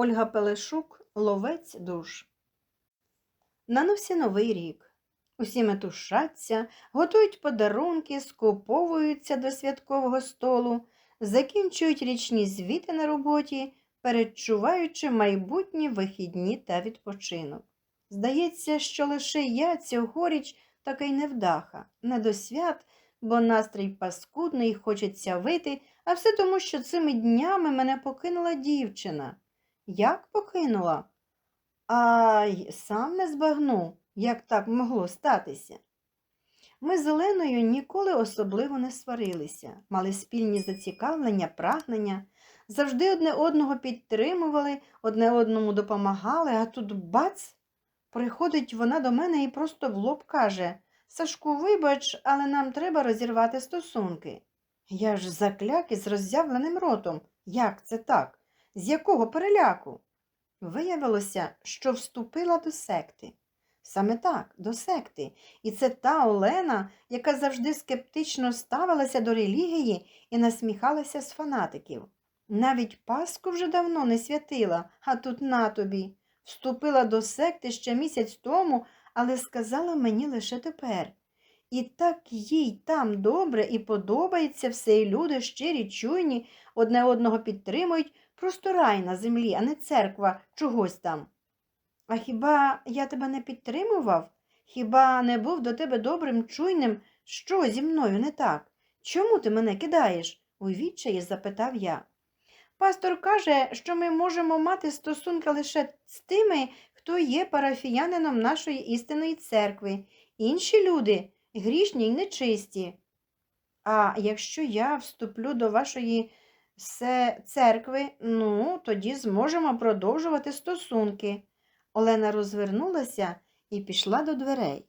Ольга Пелешук Ловець душ. На носі новий рік. Усі метушаться, готують подарунки, скуповуються до святкового столу, закінчують річні звіти на роботі, передчуваючи майбутні вихідні та відпочинок. Здається, що лише я цьогоріч такий невдаха, не до свят, бо настрій паскудний, хочеться вити, а все тому, що цими днями мене покинула дівчина. Як покинула? А сам не збагну, як так могло статися. Ми з Оленою ніколи особливо не сварилися, мали спільні зацікавлення, прагнення, завжди одне одного підтримували, одне одному допомагали, а тут бац! Приходить вона до мене і просто в лоб каже Сашку, вибач, але нам треба розірвати стосунки. Я ж закляк із роззявленим ротом. Як це так? З якого переляку? Виявилося, що вступила до секти. Саме так, до секти. І це та Олена, яка завжди скептично ставилася до релігії і насміхалася з фанатиків. Навіть Пасху вже давно не святила, а тут на тобі. Вступила до секти ще місяць тому, але сказала мені лише тепер. І так їй там добре і подобається все, і люди щирі, чуйні, одне одного підтримують, просто рай на землі, а не церква чогось там. А хіба я тебе не підтримував? Хіба не був до тебе добрим, чуйним? Що зі мною не так? Чому ти мене кидаєш? у відчаї запитав я. Пастор каже, що ми можемо мати стосунки лише з тими, хто є парафіянином нашої істинної церкви. Інші люди грішні й нечисті. А якщо я вступлю до вашої церкви, ну, тоді зможемо продовжувати стосунки. Олена розвернулася і пішла до дверей.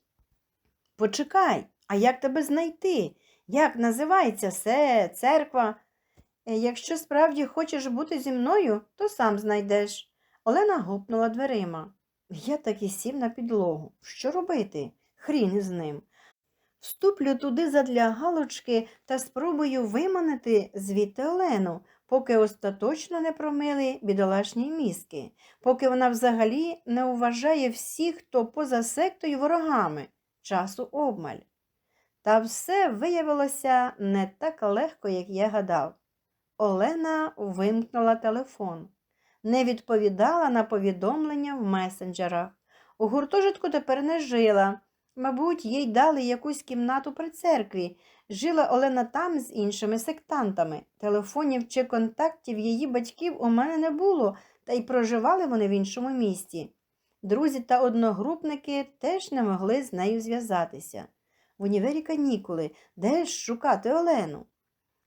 Почекай, а як тебе знайти? Як називається се, церква? «Е, Якщо справді хочеш бути зі мною, то сам знайдеш. Олена гупнула дверима. Я так і сів на підлогу. Що робити? Хрін із ним. Вступлю туди задля галочки та спробую виманити звідти Олену, поки остаточно не промили бідолашні мізки, поки вона взагалі не вважає всіх, хто поза сектою ворогами, часу обмаль. Та все виявилося не так легко, як я гадав. Олена вимкнула телефон, не відповідала на повідомлення в месенджерах. У гуртожитку тепер не жила. Мабуть, їй дали якусь кімнату при церкві. Жила Олена там з іншими сектантами. Телефонів чи контактів її батьків у мене не було, та й проживали вони в іншому місті. Друзі та одногрупники теж не могли з нею зв'язатися. В універі канікули, де ж шукати Олену?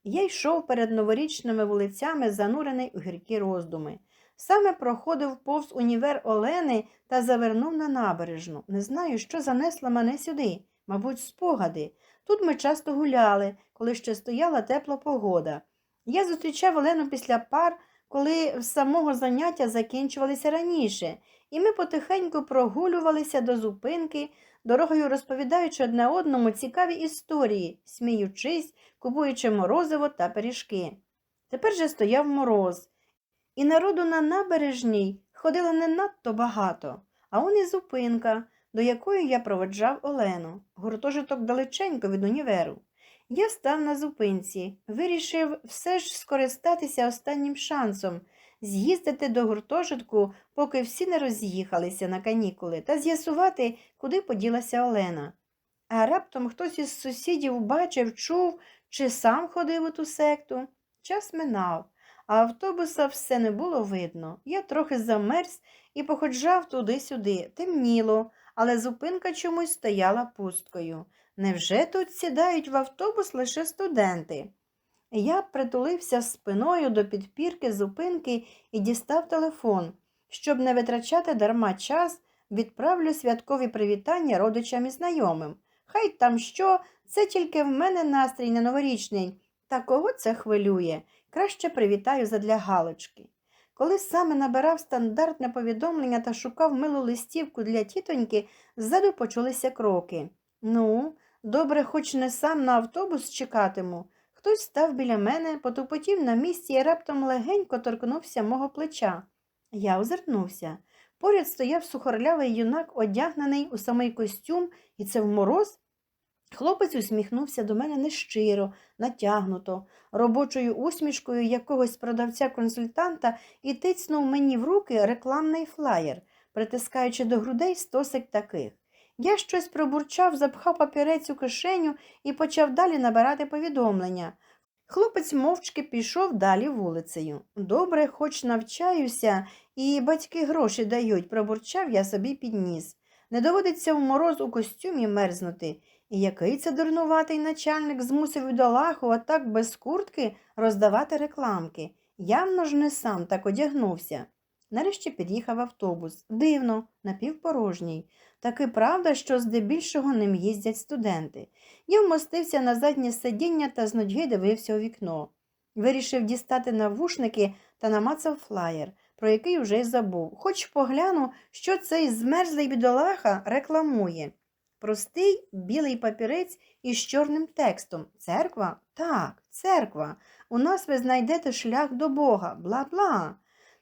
Я йшов перед новорічними вулицями, занурений у гіркі роздуми. Саме проходив повз універ Олени та завернув на набережну. Не знаю, що занесло мене сюди, мабуть, спогади. Тут ми часто гуляли, коли ще стояла тепла погода. Я зустрічав Олену після пар, коли з самого заняття закінчувалися раніше, і ми потихеньку прогулювалися до зупинки, дорогою розповідаючи одне одному цікаві історії, сміючись, купуючи морозиво та пиріжки. Тепер же стояв мороз. І народу на набережній ходило не надто багато, а он і зупинка, до якої я проводжав Олену, гуртожиток далеченько від універу. Я став на зупинці, вирішив все ж скористатися останнім шансом, з'їздити до гуртожитку, поки всі не роз'їхалися на канікули, та з'ясувати, куди поділася Олена. А раптом хтось із сусідів бачив, чув чи сам ходив у ту секту. Час минав а автобуса все не було видно. Я трохи замерз і походжав туди-сюди. Темніло, але зупинка чомусь стояла пусткою. Невже тут сідають в автобус лише студенти? Я притулився спиною до підпірки зупинки і дістав телефон. Щоб не витрачати дарма час, відправлю святкові привітання родичам і знайомим. Хай там що, це тільки в мене настрій не новорічний. Та кого це хвилює? Краще привітаю задля галочки. Коли саме набирав стандартне повідомлення та шукав милу листівку для тітоньки, ззаду почулися кроки. Ну, добре, хоч не сам на автобус чекатиму. Хтось став біля мене, потупотів на місці і раптом легенько торкнувся мого плеча. Я озирнувся. Поряд стояв сухорлявий юнак, одягнений у самий костюм, і це в мороз. Хлопець усміхнувся до мене нещиро, натягнуто, робочою усмішкою якогось продавця-консультанта і тицнув мені в руки рекламний флаєр, притискаючи до грудей стосик таких. Я щось пробурчав, запхав папірець у кишеню і почав далі набирати повідомлення. Хлопець мовчки пішов далі вулицею. Добре, хоч навчаюся, і батьки гроші дають, пробурчав я собі підніс. Не доводиться в мороз у костюмі мерзнути. І який це дурнуватий начальник змусив бідолаху отак без куртки роздавати рекламки. Явно ж не сам так одягнувся. Нарешті під'їхав автобус. Дивно, напівпорожній. Таки правда, що здебільшого ним їздять студенти. Я вмостився на заднє сидіння та з нудьги дивився у вікно. Вирішив дістати навушники та намацав флаєр, про який вже й забув, хоч погляну, що цей змерзлий бідолаха рекламує. Простий білий папірець із чорним текстом. Церква? Так, церква. У нас ви знайдете шлях до Бога. Бла-бла.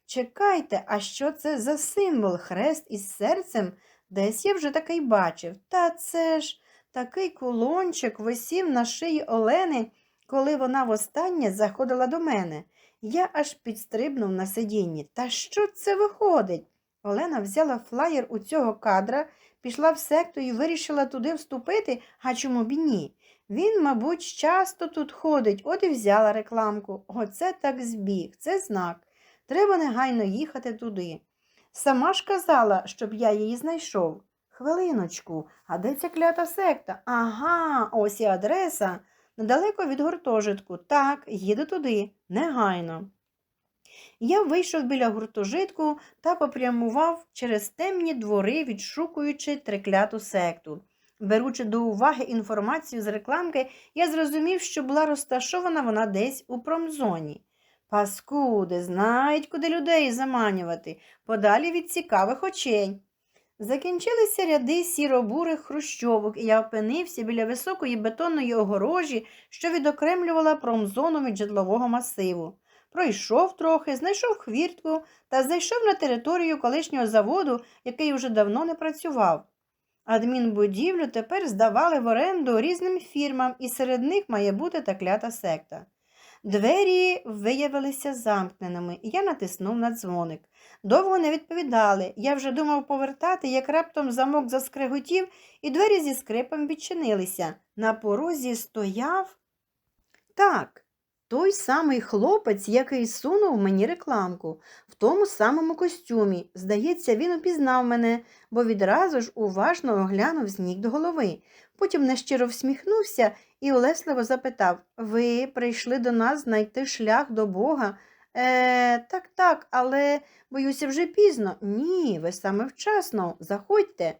Чекайте, а що це за символ? Хрест із серцем? Десь я вже такий бачив. Та це ж такий кулончик висів на шиї Олени, коли вона востаннє заходила до мене. Я аж підстрибнув на сидінні. Та що це виходить? Олена взяла флаєр у цього кадра, пішла в секту і вирішила туди вступити, а чому б ні? Він, мабуть, часто тут ходить, от і взяла рекламку. Оце так збіг, це знак. Треба негайно їхати туди. Сама ж казала, щоб я її знайшов. Хвилиночку, а де ця клята секта? Ага, ось і адреса. Недалеко від гуртожитку. Так, їду туди, негайно. Я вийшов біля гуртожитку та попрямував через темні двори, відшукуючи трикляту секту. Беручи до уваги інформацію з рекламки, я зрозумів, що була розташована вона десь у промзоні. Паскуди, знають, куди людей заманювати, подалі від цікавих очей. Закінчилися ряди сіро-бурих хрущовок, і я опинився біля високої бетонної огорожі, що відокремлювала промзону від житлового масиву. Пройшов трохи, знайшов хвіртку та зайшов на територію колишнього заводу, який уже давно не працював. Адмінбудівлю тепер здавали в оренду різним фірмам, і серед них має бути та клята секта. Двері виявилися замкненими, і я натиснув на дзвоник. Довго не відповідали. Я вже думав повертати, як раптом замок заскреготів, і двері зі скрипом відчинилися. На порозі стояв. Так, той самий хлопець, який сунув мені рекламку, в тому самому костюмі. Здається, він упізнав мене, бо відразу ж уважно оглянув з ніг до голови. Потім нещиро всміхнувся і улесливо запитав Ви прийшли до нас знайти шлях до Бога? Е, так, так, але, боюся, вже пізно. Ні, ви саме вчасно. Заходьте.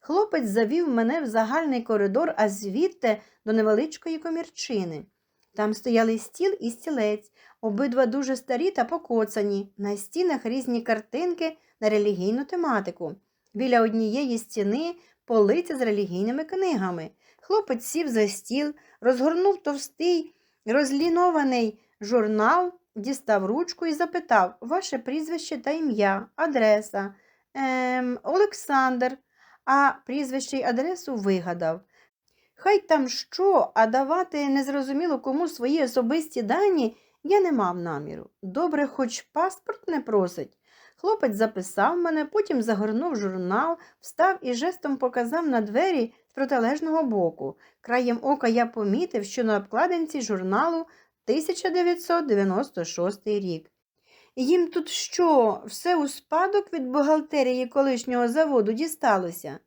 Хлопець завів мене в загальний коридор, а звідти до невеличкої комірчини. Там стояли стіл і стілець, обидва дуже старі та покоцані, на стінах різні картинки на релігійну тематику. Біля однієї стіни полиця з релігійними книгами. Хлопець сів за стіл, розгорнув товстий, розлінований журнал, дістав ручку і запитав Ваше прізвище та ім'я, адреса. Ем, Олександр, а прізвище й адресу вигадав. Хай там що, а давати незрозуміло кому свої особисті дані я не мав наміру. Добре, хоч паспорт не просить. Хлопець записав мене, потім загорнув журнал, встав і жестом показав на двері з протилежного боку. Краєм ока я помітив, що на обкладинці журналу 1996 рік. Їм тут що, все у спадок від бухгалтерії колишнього заводу дісталося?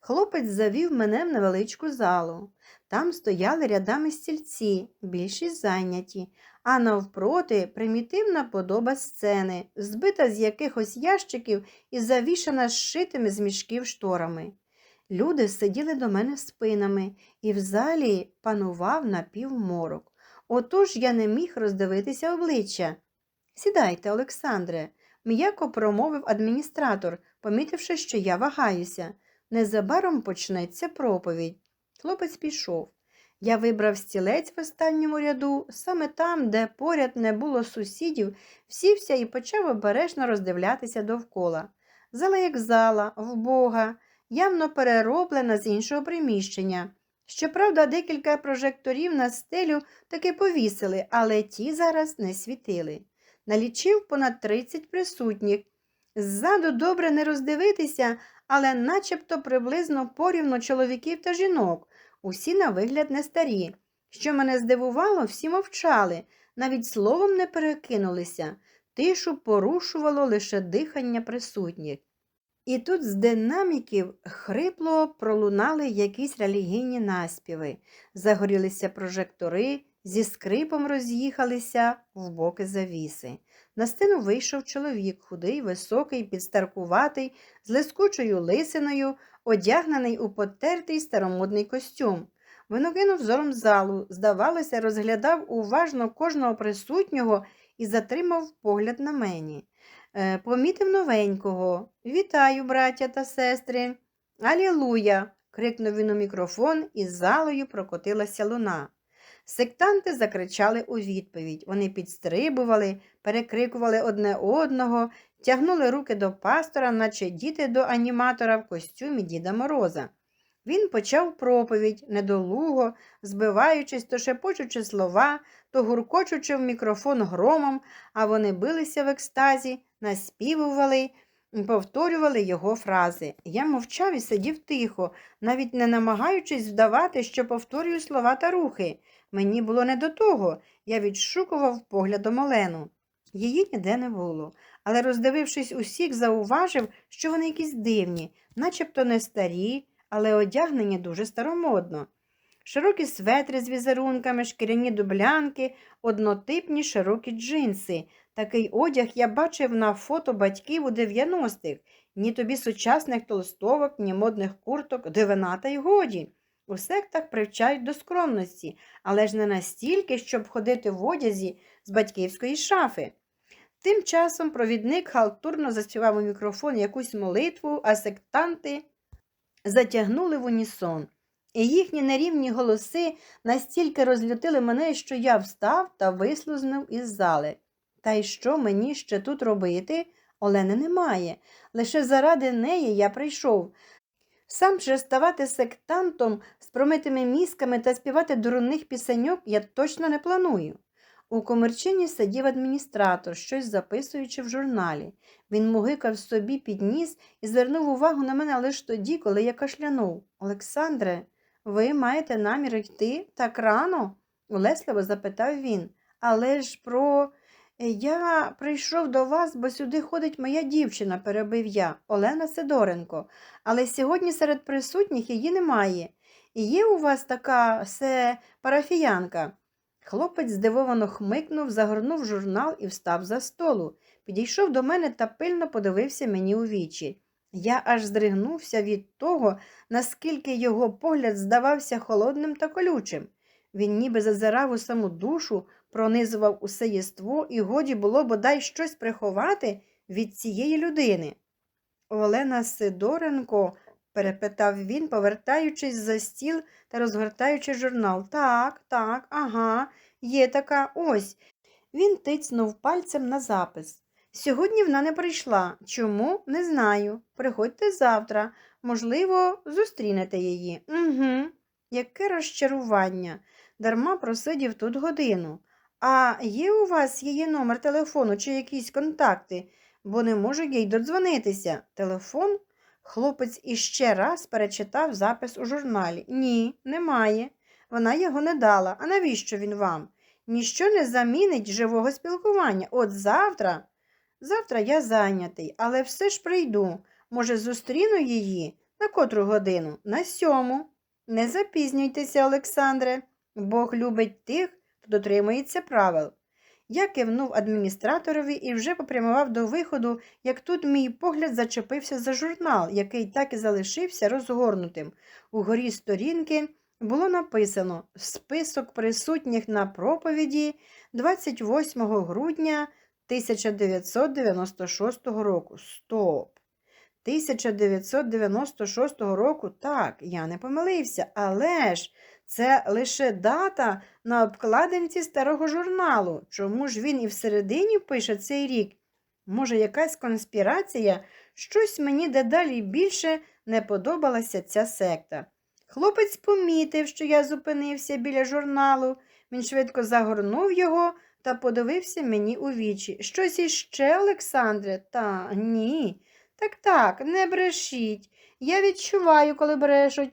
Хлопець завів мене в невеличку залу. Там стояли рядами стільці, більшість зайняті, а навпроти примітивна подоба сцени, збита з якихось ящиків і завішана зшитими з мішків шторами. Люди сиділи до мене спинами, і в залі панував напівморок. Отож я не міг роздивитися обличчя. Сідайте, Олександре, м'яко промовив адміністратор, помітивши, що я вагаюся. Незабаром почнеться проповідь. Хлопець пішов. Я вибрав стілець в останньому ряду, саме там, де поряд не було сусідів, сівся і почав обережно роздивлятися довкола. Зала як зала, вбога, явно перероблена з іншого приміщення. Щоправда, декілька прожекторів на стелю таки повісили, але ті зараз не світили. Налічив понад 30 присутніх. Ззаду добре не роздивитися, але начебто приблизно порівну чоловіків та жінок, усі на вигляд не старі. Що мене здивувало, всі мовчали, навіть словом не перекинулися. Тишу порушувало лише дихання присутніх. І тут з динаміків хрипло пролунали якісь релігійні наспіви, загорілися прожектори, зі скрипом роз'їхалися в боки завіси. На сцену вийшов чоловік, худий, високий, підстаркуватий, з лискучою лисиною, одягнений у потертий старомодний костюм. Він окинув зором залу, здавалося, розглядав уважно кожного присутнього і затримав погляд на мені. Е, помітив новенького. Вітаю, браття та сестри. Алілуя. крикнув він у мікрофон, і з залою прокотилася луна. Сектанти закричали у відповідь. Вони підстрибували, перекрикували одне одного, тягнули руки до пастора, наче діти до аніматора в костюмі Діда Мороза. Він почав проповідь, недолуго, збиваючись, то шепочучи слова, то гуркочучи в мікрофон громом, а вони билися в екстазі, наспівували, повторювали його фрази. Я мовчав і сидів тихо, навіть не намагаючись вдавати, що повторюю слова та рухи. Мені було не до того, я відшукував поглядом Олену. Її ніде не було, але, роздивившись усіх, зауважив, що вони якісь дивні, начебто не старі, але одягнені дуже старомодно. Широкі светри з візерунками, шкіряні дублянки, однотипні широкі джинси. Такий одяг я бачив на фото батьків у 90-х. Ні тобі сучасних толстовок, ні модних курток, дивина та й годі. У сектах привчають до скромності, але ж не настільки, щоб ходити в одязі з батьківської шафи. Тим часом провідник халтурно заспівав у мікрофон якусь молитву, а сектанти затягнули в унісон. І їхні нерівні голоси настільки розлютили мене, що я встав та вислузнув із зали. Та й що мені ще тут робити? Олени немає. Лише заради неї я прийшов. Сам же ставати сектантом з промитими мізками та співати дурних пісеньок я точно не планую. У комерчині сидів адміністратор, щось записуючи в журналі. Він мугикав собі під ніс і звернув увагу на мене лише тоді, коли я кашлянув. Олександре, ви маєте намір йти так рано? улесливо запитав він. Але ж про. Я прийшов до вас, бо сюди ходить моя дівчина, перебив я, Олена Сидоренко, але сьогодні серед присутніх її немає. І є у вас така се парафіянка. Хлопець здивовано хмикнув, загорнув журнал і встав за столу. Підійшов до мене та пильно подивився мені у вічі. Я аж здригнувся від того, наскільки його погляд здавався холодним та колючим. Він ніби зазирав у саму душу, пронизував усе єство, і годі було бодай щось приховати від цієї людини. Олена Сидоренко, перепитав він, повертаючись за стіл та розгортаючи журнал. Так, так, ага, є така ось. Він тицнув пальцем на запис. Сьогодні вона не прийшла. Чому? Не знаю. Приходьте завтра. Можливо, зустрінете її. Угу. Яке розчарування. Дарма просидів тут годину. А є у вас її номер телефону чи якісь контакти, бо не можу їй додзвонитися. Телефон? Хлопець іще раз перечитав запис у журналі. Ні, немає. Вона його не дала. А навіщо він вам? Ніщо не замінить живого спілкування. От завтра. Завтра я зайнятий, але все ж прийду. Може, зустріну її на котру годину? На сьому. Не запізнюйтеся, Олександре. Бог любить тих, хто дотримується правил. Я кивнув адміністраторові і вже попрямував до виходу, як тут мій погляд зачепився за журнал, який так і залишився розгорнутим. Угорі сторінки було написано список присутніх на проповіді 28 грудня 1996 року. Стоп! 1996 року, так, я не помилився, але ж Це лише дата на обкладинці старого журналу. Чому ж він і всередині пише цей рік? Може, якась конспірація? Щось мені дедалі більше не подобалася ця секта. Хлопець помітив, що я зупинився біля журналу. Він швидко загорнув його та подивився мені у вічі. Щось іще, Олександре? Та ні. Так так, не брешіть. Я відчуваю, коли брешуть.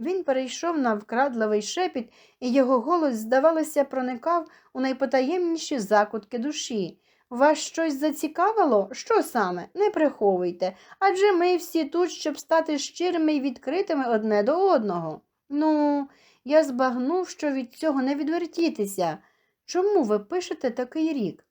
Він перейшов на вкрадливий шепіт, і його голос, здавалося, проникав у найпотаємніші закутки душі. Вас щось зацікавило? Що саме? Не приховуйте. Адже ми всі тут, щоб стати щирими і відкритими одне до одного. Ну, я збагнув, що від цього не відвертітися. Чому ви пишете такий рік?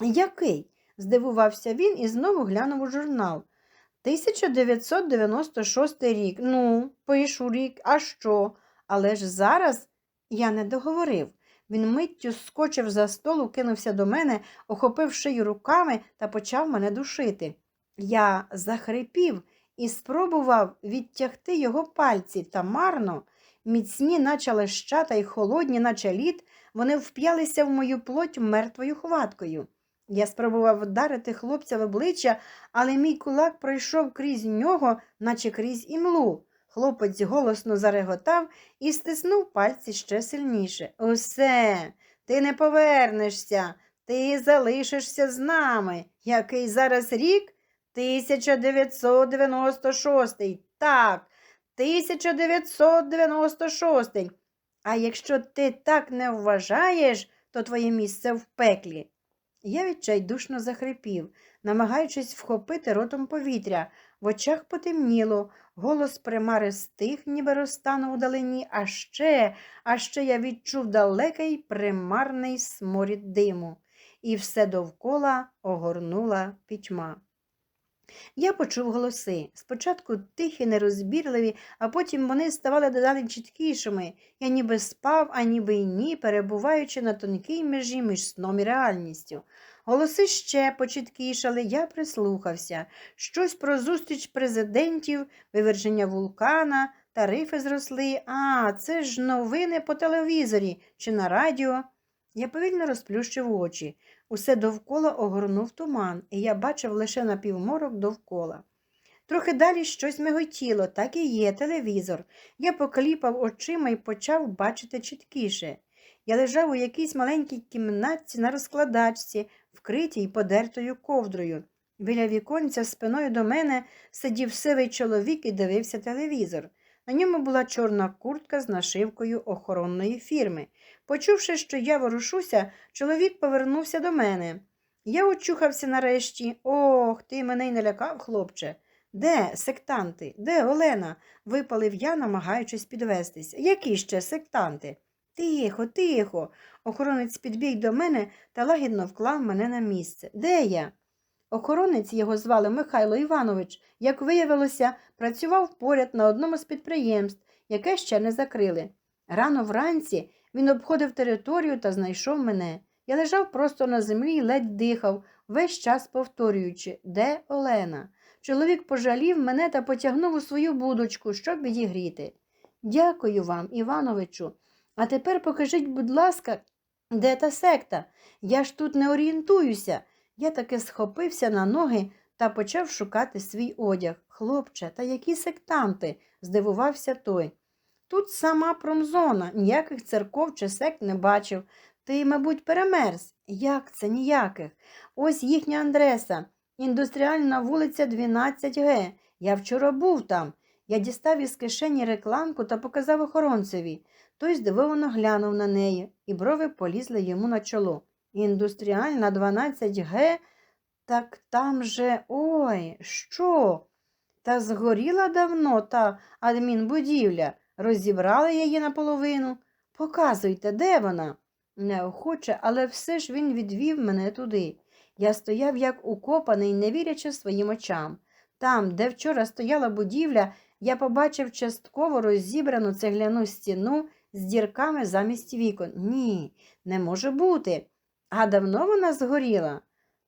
Який? здивувався він і знову глянув у журнал. 1996 рік. Ну, пишу рік, а що? Але ж зараз я не договорив. Він миттю скочив за столу, кинувся до мене, охопив шию руками та почав мене душити. Я захрипів і спробував відтягти його пальці та марно, міцні, наче лещата й холодні, наче лід, вони вп'ялися в мою плоть мертвою хваткою. Я спробував вдарити хлопця в обличчя, але мій кулак пройшов крізь нього, наче крізь імлу. Хлопець голосно зареготав і стиснув пальці ще сильніше. Усе, ти не повернешся, ти залишишся з нами. Який зараз рік? 1996. Так, 1996. А якщо ти так не вважаєш, то твоє місце в пеклі. Я відчайдушно захрипів, намагаючись вхопити ротом повітря. В очах потемніло, голос примари стих, ніби розтанув удалині, а ще, а ще я відчув далекий примарний сморід диму, і все довкола огорнула пітьма. Я почув голоси. Спочатку тихі, нерозбірливі, а потім вони ставали дедалі чіткішими. Я ніби спав, а ніби й ні, перебуваючи на тонкій межі між сном і реальністю. Голоси ще почіткішали, я прислухався. Щось про зустріч президентів, виверження вулкана, тарифи зросли. А, це ж новини по телевізорі чи на радіо. Я повільно розплющив очі. Усе довкола огорнув туман, і я бачив лише напівморок довкола. Трохи далі щось миготіло, так і є телевізор. Я покліпав очима і почав бачити чіткіше. Я лежав у якійсь маленькій кімнатці на розкладачці, вкритій подертою ковдрою. Біля віконця спиною до мене сидів сивий чоловік і дивився телевізор. На ньому була чорна куртка з нашивкою охоронної фірми. Почувши, що я ворушуся, чоловік повернувся до мене. Я очухався нарешті. Ох, ти мене й не лякав, хлопче. Де сектанти? Де Олена? випалив я, намагаючись підвестись. Які ще сектанти? Тихо, тихо. Охоронець підбіг до мене та лагідно вклав мене на місце. Де я? Охоронець його звали Михайло Іванович, як виявилося, працював поряд на одному з підприємств, яке ще не закрили. Рано вранці він обходив територію та знайшов мене. Я лежав просто на землі і ледь дихав, весь час повторюючи, де Олена. Чоловік пожалів мене та потягнув у свою будочку, щоб відігріти. Дякую вам, Івановичу. А тепер покажіть, будь ласка, де та секта? Я ж тут не орієнтуюся. Я таки схопився на ноги та почав шукати свій одяг. Хлопче, та які сектанти? здивувався той. Тут сама промзона, ніяких церков чи сект не бачив. Ти, мабуть, перемерз. Як це ніяких? Ось їхня адреса. Індустріальна вулиця 12Г. Я вчора був там. Я дістав із кишені рекламку та показав охоронцеві. Той здивовано глянув на неї, і брови полізли йому на чоло. Індустріальна 12Г, так там же ой, що? Та згоріла давно та адмінбудівля, розібрали її наполовину. Показуйте, де вона? Неохоче, але все ж він відвів мене туди. Я стояв як укопаний, не вірячи своїм очам. Там, де вчора стояла будівля, я побачив частково розібрану цегляну стіну з дірками замість вікон. Ні, не може бути. А давно вона згоріла?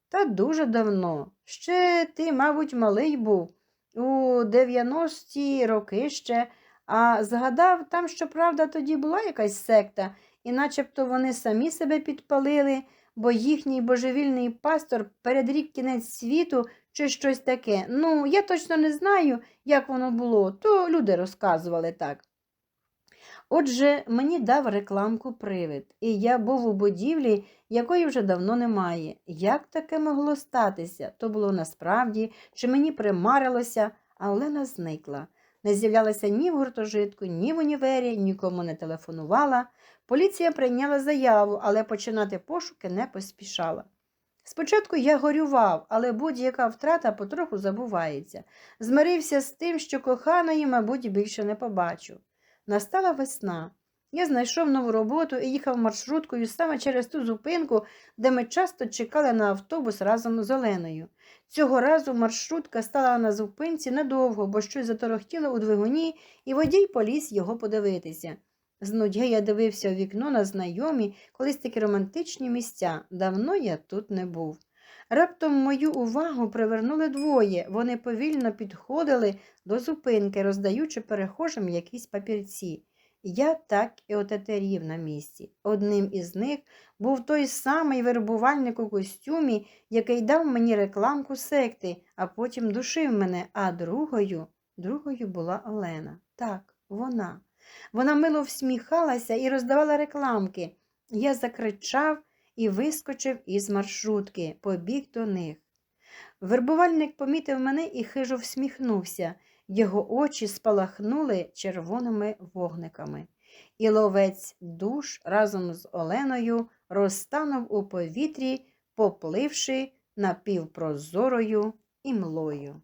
Та дуже давно. Ще ти, мабуть, малий був. У 90-ті роки ще, А згадав, там, щоправда, тоді була якась секта, і начебто вони самі себе підпалили, бо їхній божевільний пастор передрік кінець світу чи щось таке. Ну, я точно не знаю, як воно було, то люди розказували так. Отже, мені дав рекламку привид, і я був у будівлі, якої вже давно немає. Як таке могло статися? То було насправді, чи мені примарилося, а Олена зникла. Не з'являлася ні в гуртожитку, ні в універі, нікому не телефонувала. Поліція прийняла заяву, але починати пошуки не поспішала. Спочатку я горював, але будь-яка втрата потроху забувається. Змирився з тим, що коханої, мабуть, більше не побачу. Настала весна. Я знайшов нову роботу і їхав маршруткою саме через ту зупинку, де ми часто чекали на автобус разом з Оленою. Цього разу маршрутка стала на зупинці недовго, бо щось заторохтіло у двигуні, і водій поліз його подивитися. З нудьги я дивився у вікно на знайомі, колись такі романтичні місця. Давно я тут не був. Раптом мою увагу привернули двоє. Вони повільно підходили до зупинки, роздаючи перехожим якісь папірці. Я так і отетерів на місці. Одним із них був той самий вербувальник у костюмі, який дав мені рекламку секти, а потім душив мене, а другою, другою була Олена. Так, вона. Вона мило всміхалася і роздавала рекламки. Я закричав і вискочив із маршрутки, побіг до них. Вербувальник помітив мене і хижо всміхнувся. Його очі спалахнули червоними вогниками. І ловець душ разом з Оленою розтанув у повітрі, попливши напівпрозорою імлою.